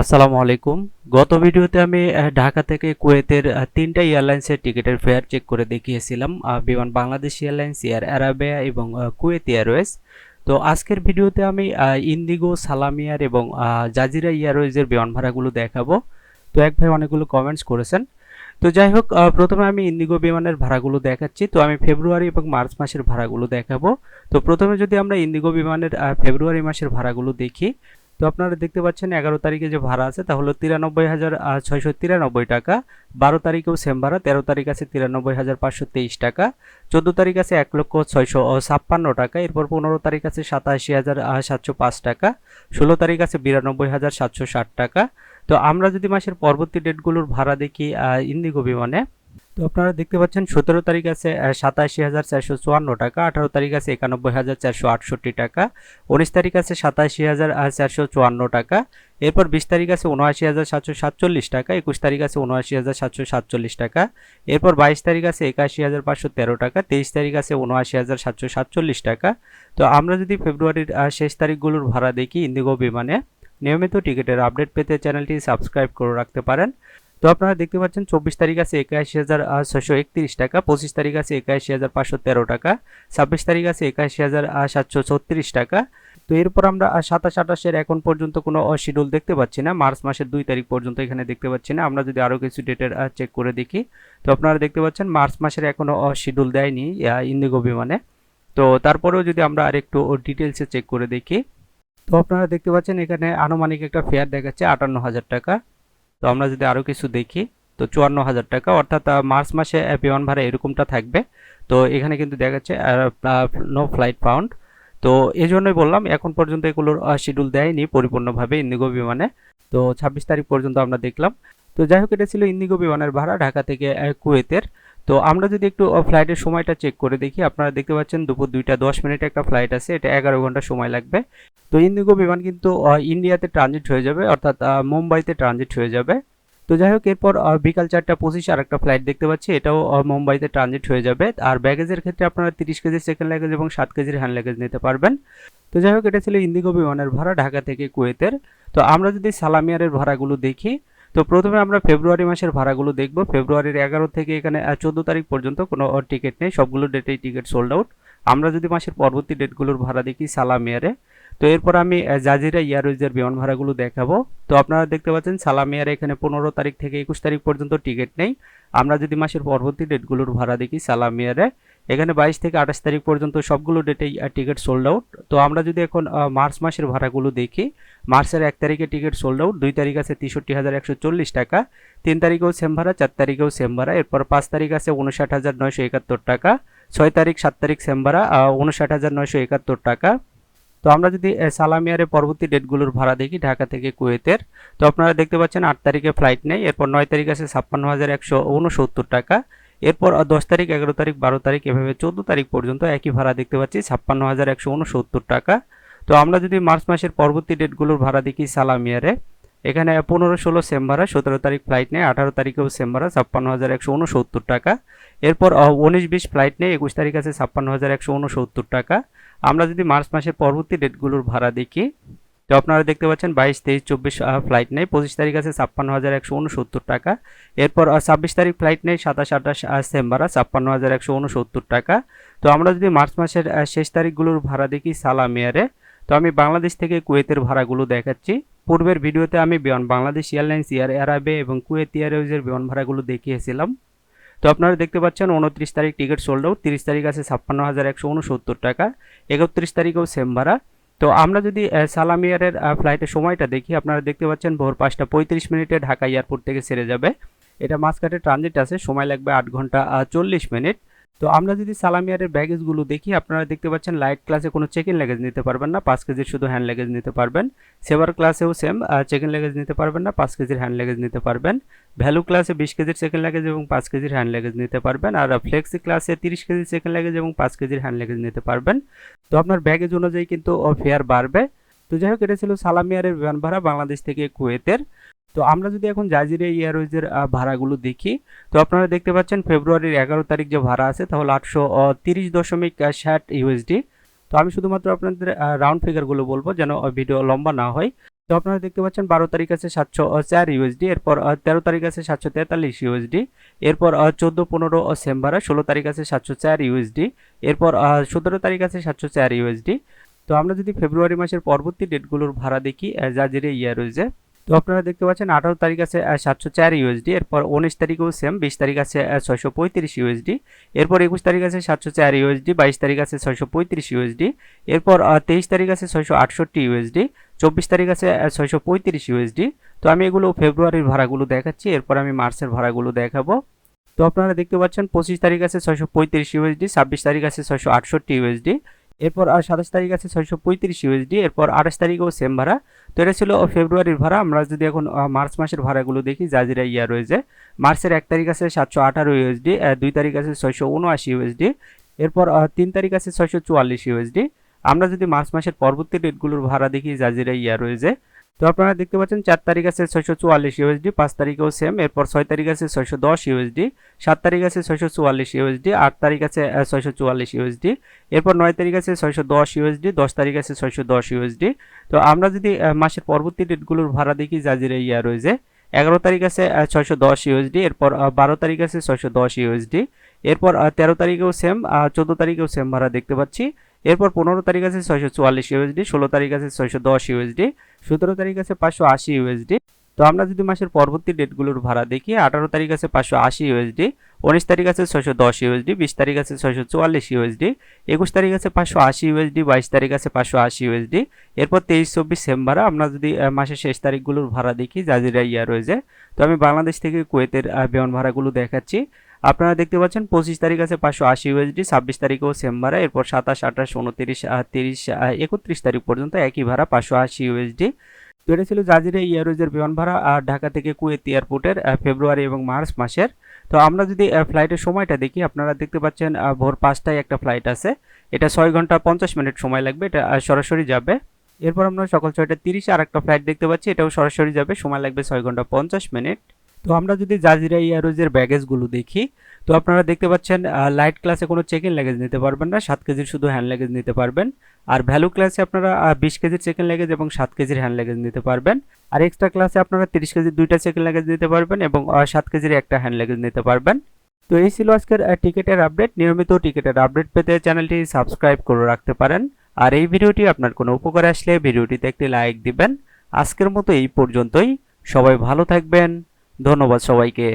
আসসালামু আলাইকুম। গত ভিডিওতে আমি ঢাকা থেকে কুয়েতের তিনটা এয়ারলাইন্সের টিকিটের ফেয়ার চেক করে দেখিয়েছিলাম Biman Bangladesh airlines, air Arabia এবং কুয়েত এয়ারওয়েজ। তো আজকের ভিডিওতে আমি ইন্দিগো সালামিয়ার এবং জাজিরা এয়ারওয়েজের বিমান ভাড়াগুলো দেখাবো। তো এক ভাই অনেকগুলো কমেন্টস করেছেন। তো যাই হোক প্রথমে আমি ইন্দিগো বিমানের ভাড়াগুলো দেখাচ্ছি। তো আমি ফেব্রুয়ারি এবং মার্চ মাসের ভাড়াগুলো দেখাবো। তো প্রথমে যদি আমরা ইন্দিগো বিমানের ফেব্রুয়ারি মাসের ভাড়াগুলো দেখি তো আপনারা দেখতে পাচ্ছেন এগারো তারিখে যে ভাড়া আছে তা হলো তিরানব্বই হাজার ছয়শো তিরানব্বই টাকা। বারো তারিখেও সেম ভাড়া, তেরো তারিখ আছে তিরানব্বই হাজার পাঁচশো তেইশ টাকা। চোদ্দ তারিখ আছে এক লক্ষ ছয়শো ছাপ্পান্ন টাকা। এরপর পনেরো তারিখ আছে সাতাশি হাজার সাতশো পাঁচ টাকা। ষোলো তারিখ আছে বিরানব্বই হাজার, সাতশো ষাট টাকা। তো আমরা যদি মাসের পরবর্তী ডেটগুলোর ভাড়া দেখি ইন্দিগো বিমানে তো আপনারা দেখতে পাচ্ছেন সতেরো তারিখ আছে সাতাশি হাজার চারশো চুয়ান্ন টাকা, আঠারো তারিখ আছে একানব্বই হাজার চারশো আটষট্টি টাকা, উনিশ তারিখ আছে সাতাশি হাজার চারশো চুয়ান্ন টাকা, এরপর বিশ তারিখ আছে উনআশি হাজার সাতশো সাতচল্লিশ টাকা, একুশ তারিখ আছে উনআশি হাজার সাতশো সাতচল্লিশ টাকা, এরপর বাইশ তারিখ আছে একাশি হাজার পাঁচশো তেরো টাকা, তেইশ তারিখ আছে উনআশি হাজার সাতশো সাতচল্লিশ টাকা। তো আমরা যদি ফেব্রুয়ারির শেষ তারিখগুলোর ভাড়া দেখি ইন্দিগো বিমানে, নিয়মিত টিকিটের আপডেট পেতে চ্যানেলটি সাবস্ক্রাইব করে রাখতে পারেন। তো আপনারা দেখতে পাচ্ছেন চব্বিশ তারিখ আছে একাশি হাজার ছশো একত্রিশ টাকা, পঁচিশ তারিখ আছে একাশি হাজার পাঁচশো তেরো টাকা, ছাব্বিশ তারিখ আছে একাশি হাজার সাতশো ছত্রিশ টাকা। তো এরপর আমরা সাতাশ আঠাশের এখন পর্যন্ত কোনো শিডিউল দেখতে পাচ্ছি না, মার্চ মাসের দুই তারিখ পর্যন্ত এখানে দেখতে পাচ্ছি না। আমরা যদি আরও কিছু ডেটের চেক করে দেখি, তো আপনারা দেখতে পাচ্ছেন মার্চ মাসের এখনও শিডিউল দেয়নি ইন্ডিগো বিমানে তো তারপরেও যদি আমরা আরেকটু ডিটেলসে চেক করে দেখি, তো আপনারা দেখতে পাচ্ছেন এখানে আনুমানিক একটা ফেয়ার দেখাচ্ছে আটান্ন হাজার টাকা। তো আমরা যদি আরও কিছু দেখি, তো চুয়ান্ন হাজার টাকা, অর্থাৎ মার্চ মাসে বিমান ভাড়া এরকমটা থাকবে। তো এখানে কিন্তু দেখা যাচ্ছে নো ফ্লাইট পাউন্ড তো এই জন্যই বললাম, এখন পর্যন্ত এগুলোর শিডিউল দেয়নি পরিপূর্ণভাবে ইন্দিগো বিমানে। তো ছাব্বিশ তারিখ পর্যন্ত আমরা দেখলাম। তো যাই হোক, এটা ছিল ইন্দিগো বিমানের ভাড়া ঢাকা থেকে কুয়েতের। তো আমরা যদি একটু ফ্লাইটের সময়টা চেক করে দেখি, আপনারা দেখতে পাচ্ছেন দুপুর দুইটা দশ মিনিটে একটা ফ্লাইট আছে, এটা এগারো ঘণ্টা সময় লাগবে। তো ইন্ডিগো বিমান কিন্তু ইন্ডিয়াতে ট্রানজিট হয়ে যাবে, অর্থাৎ মুম্বাইতে ট্রানজিট হয়ে যাবে। তো যাই হোক, এরপর বিকাল চারটা পঁচিশে আর একটা ফ্লাইট দেখতে পাচ্ছি, এটাও মুম্বাইতে ট্রানজিট হয়ে যাবে। আর ব্যাগেজের ক্ষেত্রে আপনারা তিরিশ কেজির সেকেন্ড লাগেজ এবং সাত কেজির হ্যান্ড লাগেজ নিতে পারবেন। তো যাই হোক, এটা ছিল ইন্দিগো বিমানের ভাড়া ঢাকা থেকে কুয়েতের। তো আমরা যদি সালামিয়ারের ভাড়াগুলো দেখি তো প্রথমে আমরা ফেব্রুয়ারি মাসের ভাড়াগুলো দেখব। ফেব্রুয়ারির এগারো থেকে এখানে চোদ্দ তারিখ পর্যন্ত কোনো টিকিট নেই। সবগুলো ডেটেই টিকিট সোল্ড আউট আমরা যদি মাসের পরবর্তী ডেটগুলোর ভাড়া দেখি সালামিয়ারে তো এরপর আমি জাজিরা এয়ারওয়েজের বিমান ভাড়াগুলো দেখাবো। তো আপনারা দেখতে পাচ্ছেন সালামিয়ারে এখানে পনেরো তারিখ থেকে একুশ তারিখ পর্যন্ত টিকিট নেই। আমরা যদি মাসের পরবর্তী ডেটগুলোর ভাড়া দেখি সালামিয়ারে এখানে বাইশ থেকে আঠাশ তারিখ পর্যন্ত সবগুলো ডেটেই টিকিট সোল্ড আউট তো আমরা যদি এখন মার্চ মাসের ভাড়াগুলো দেখি, মার্চের এক তারিখে টিকিট সোল্ড আউট দুই তারিখ আছে তেষট্টি হাজার একশো চল্লিশ টাকা, তিন তারিখেও সেম ভাড়া, চার তারিখেও সেম ভাড়া, এরপর পাঁচ তারিখ আছে উনষাট হাজার নয়শো একাত্তর টাকা, ছয় তারিখ, সাত তারিখ সেম ভাড়া উনষাট হাজার নয়শো একাত্তর টাকা। তো আমরা যদি সালামিয়ারের পরবর্তী ডেটগুলোর ভাড়া দেখি, ঢাকা থেকে কুয়েতের, তো আপনারা দেখতে পাচ্ছেন আট তারিখে ফ্লাইট নেই, এরপর নয় তারিখ আছে ছাপ্পান্ন হাজার একশো উনসত্তর টাকা এরপর দশ তারিখ, এগারো তারিখ, বারো তারিখ, এভাবে চোদ্দ তারিখ পর্যন্ত একই ভাড়া দেখতে পাচ্ছি, ছাপ্পান্ন হাজার একশো উনসত্তর টাকা। তো আমরা যদি মার্চ মাসের পরবর্তী ডেটগুলোর ভাড়া দেখি সালামিয়ারে, এখানে পনেরো ষোলো সেম ভাড়া সতেরো তারিখ ফ্লাইট নেই আঠারো তারিখেও সেম ভাড়া ছাপ্পান্ন হাজার একশো উনসত্তর টাকা। এরপর উনিশ বিশ ফ্লাইট নেই একুশ তারিখ আছে ছাপ্পান্ন হাজার একশো উনসত্তর টাকা। আমরা যদি মার্চ মাসের পরবর্তী ডেটগুলোর ভাড়া দেখি তো আপনারা দেখতে পাচ্ছেন বাইশ, তেইশ, চব্বিশ ফ্লাইট নেই। পঁচিশ তারিখ আছে ছাপ্পান্ন হাজার একশো উনসত্তর টাকা। এরপর ছাব্বিশ তারিখ ফ্লাইট নেই, সাতাশ, আঠাশ সেম ভাড়া ছাপ্পান্ন হাজার একশো উনসত্তর টাকা। তো আমরা যদি মার্চ মাসের শেষ তারিখগুলোর ভাড়া দেখি সালামিয়ারে তো আমি বাংলাদেশ থেকে কুয়েতের ভাড়াগুলো দেখাচ্ছি। পূর্বের ভিডিওতে আমি বিমান, বাংলাদেশ এয়ারলাইন্স, এয়ার এয়ারাবে এবং কুয়েত এয়ারওয়েজের বিমান ভাড়াগুলো দেখিয়েছিলাম। তো আপনারা দেখতে পাচ্ছেন উনত্রিশ তারিখ টিকিট সোল্ড আউট তিরিশ তারিখ আছে ছাপ্পান্ন হাজার একশো উনসত্তর টাকা, একত্রিশ তারিখেও সেম ভাড়া তো আমরা যদি আহ, সালামিয়ারের ফ্লাইটের সময়টা দেখি আপনারা দেখতে পাচ্ছেন ভোর পাঁচটা পঁয়ত্রিশ মিনিটে ঢাকা এয়ারপোর্ট থেকে ছেড়ে যাবে। এটা মাঝখাটে ট্রানজিট আছে সময় লাগবে আট ঘণ্টা চল্লিশ মিনিট। তো আমরা যদি সালামিয়ারের ব্যাগেজগুলো দেখি আপনারা দেখতে পাচ্ছেন লাইট ক্লাসে কোনো চেক ইন লাগেজ নিতে পারবেন না পাঁচ কেজির শুধু হ্যান্ড লাগেজ নিতে পারবেন। সেভার ক্লাসেও সেম চেক ইন লাগেজ নিতে পারবেন না পাঁচ কেজির হ্যান্ড লাগেজ নিতে পারবেন। ভ্যালু ক্লাসে বিশ কেজির সেকেন্ড লাগেজ এবং পাঁচ কেজির হ্যান্ড লাগেজ নিতে পারবেন। আর ফ্লেক্সি ক্লাসে তিরিশ কেজির সেকেন্ড লাগেজ এবং পাঁচ কেজির হ্যান্ড লাগেজ নিতে পারবেন। তো আপনার ব্যাগেজ অনুযায়ী কিন্তু ফেয়ার বাড়বে। তো যাই হোক, এটা ছিল সালামিয়ারের বিমান ভাড়া বাংলাদেশ থেকে কুয়েতের। তো আমরা যদি এখন জাজিরা এয়ারওয়েজের ভাড়াগুলো দেখি, তো আপনারা দেখতে পাচ্ছেন ফেব্রুয়ারির এগারো তারিখ যে ভাড়া আছে তাহলে আটশো তিরিশ দশমিক ষাট ইউএসডি তো আমি শুধুমাত্র আপনাদের রাউন্ড ফিগারগুলো বলব যেন ভিডিও লম্বা না হয়। তো আপনারা দেখতে পাচ্ছেন বারো তারিখ আছে সাতশো চার ইউএসডি এরপর তেরো তারিখ আছে সাতশো তেতাল্লিশ ইউএসডি এরপর চোদ্দ, পনেরো সেম ভাড়া ষোলো তারিখ আছে সাতশো চার ইউএসডি এরপর সতেরো তারিখ আছে সাতশো চার ইউএসডি তো আমরা যদি ফেব্রুয়ারি মাসের পরবর্তী ডেটগুলোর ভাড়া দেখি জাজিরে ইয়ারোজে তো আপনারা দেখতে পাচ্ছেন, আঠারো তারিখ আছে সাতশো চার ইউএসডি এরপর উনিশ তারিখেও সেম বিশ তারিখ আছে ছয়শো পঁয়ত্রিশ ইউএসডি এরপর একুশ তারিখ আছে, সাতশো চার ইউএসডি বাইশ তারিখ আছে, ছয়শো পঁয়ত্রিশ ইউএসডি এরপর তেইশ তারিখ আছে, ছয়শো আটষট্টি ইউএসডি চব্বিশ তারিখ আছে ছয়শো পঁয়ত্রিশ ইউএসডি তো আমি এগুলো ফেব্রুয়ারির ভাড়াগুলো দেখাচ্ছি, এরপর আমি মার্চের ভাড়াগুলো দেখাবো। তো আপনারা দেখতে পাচ্ছেন, পঁচিশ তারিখ আছে, ছয়শো পঁয়ত্রিশ ইউএসডি ছাব্বিশ তারিখ আছে, ছয়শো আটষট্টি ইউএসডি এরপর আর সাতাশ তারিখ আছে ছয়শো পঁয়ত্রিশ ইউএসডি এরপর আঠাশ তারিখেও সেম ভাড়া। তো এটা ছিল ফেব্রুয়ারির ভাড়া। আমরা যদি এখন মার্চ মাসের ভাড়াগুলো দেখি, জাজিরা ইয়া রয়েছে। মার্চের এক তারিখ আছে সাতশো আঠারো ইউএসডি দুই তারিখ আছে ছয়শো উনআশি ইউএসডি এরপর তিন তারিখ আছে ছয়শো চুয়াল্লিশ ইউএসডি আমরা যদি মার্চ মাসের পরবর্তী ডেটগুলোর ভাড়া দেখি, জাজিরা ইয়া রয়েছে তো আপনারা দেখতে পাচ্ছেন চার তারিখ আছে ছয়শো চুয়াল্লিশ ইউএসডি পাঁচ তারিখেও সেম এরপর ছয় তারিখ আছে ছয়শো দশ ইউএসডি সাত তারিখ আছে ছয়শো চুয়াল্লিশ ইউএসডি আট তারিখ আছে ছয়শো চুয়াল্লিশ ইউএসডি এরপর নয় তারিখ আছে ছয়শো দশ ইউএসডি দশ তারিখ আছে ছয়শো দশ ইউএসডি তো আমরা যদি মাসের পরবর্তী ডেটগুলোর ভাড়া দেখি জাজিরা ইয়া রয়েছে, এগারো তারিখ আছে ছয়শো দশ ইউএসডি এরপর বারো তারিখ আছে ছয়শো দশ ইউএসডি এরপর তেরো তারিখেও সেম চোদ্দ তারিখেও সেম ভাড়া দেখতে পাচ্ছি। এরপর পনেরো তারিখ আছে ছয়শো চুয়াল্লিশ ইউএসডি ষোলো তারিখ আছে ছয়শো দশ ইউএসডি সতেরো তারিখ আছে পাঁচশো আশি ইউএসডি তো আমরা যদি মাসের পরবর্তী ডেটগুলোর ভাড়া দেখি, আঠারো তারিখ আছে পাঁচশো আশি ইউএসডি উনিশ তারিখ আছে ছয়শো দশ ইউএসডি বিশ তারিখ আছে ছয়শো চুয়াল্লিশ ইউএসডি একুশ তারিখ আছে পাঁচশো আশি ইউএসডি বাইশ তারিখ আছে পাঁচশো আশি ইউএসডি এরপর তেইশ, চব্বিশ সেম ভাড়া আমরা যদি মাসের শেষ তারিখগুলোর ভাড়া দেখি, জাজিরা ইয়া রয়েছে। তো আমি বাংলাদেশ থেকে কুয়েতের বিমান ভাড়াগুলো দেখাচ্ছি। আপনারা দেখতে পাচ্ছেন পঁচিশ তারিখ আছে পাঁচশো আশি ইউএসডি ছাব্বিশ তারিখেও সেম ভাড়া এরপর সাতাশ, আঠাশ, উনত্রিশ তিরিশ একত্রিশ তারিখ পর্যন্ত একই ভাড়া পাঁচশো আশি ইউএসডি তো এটা ছিল জাজিরা ইয়ারোজের বিমান ভাড়া আর ঢাকা থেকে কুয়েত এয়ারপোর্টের ফেব্রুয়ারি এবং মার্চ মাসের। তো আমরা যদি ফ্লাইটের সময়টা দেখি, আপনারা দেখতে পাচ্ছেন ভোর পাঁচটায় একটা ফ্লাইট আছে। এটা ছয় ঘণ্টা পঞ্চাশ মিনিট সময় লাগবে, এটা সরাসরি যাবে। এরপর আমরা সকাল ছয়টা তিরিশে আর একটা ফ্লাইট দেখতে পাচ্ছি, এটাও সরাসরি যাবে, সময় লাগবে ছয় ঘণ্টা পঞ্চাশ মিনিট। তো আমরা যদি জাজিরা এয়ারওয়েজের ব্যাগেজগুলো দেখি, তো আপনারা দেখতে পাচ্ছেন লাইট ক্লাসে কোনো চেক ইন নিতে পারবেন না, সাত কেজির শুধু হ্যান্ড ল্যাগেজ নিতে পারবেন। আর ভ্যালু ক্লাসে আপনারা বিশ কেজির চেক ইন এবং সাত কেজির হ্যান্ড ল্যাগেজ নিতে পারবেন। আর এক্সট্রা ক্লাসে আপনারা তিরিশ কেজির দুইটা চেক ইন নিতে পারবেন এবং সাত কেজির একটা হ্যান্ড ল্যাগেজ নিতে পারবেন। তো এই ছিল আজকের টিকিটের আপডেট নিয়মিত টিকিটের আপডেট পেতে চ্যানেলটি সাবস্ক্রাইব করে রাখতে পারেন। আর এই ভিডিওটি আপনার কোনো উপকার আসলে ভিডিওটিতে একটি লাইক দিবেন। আজকের মতো এই পর্যন্তই। সবাই ভালো থাকবেন। ধন্যবাদ সবাইকে।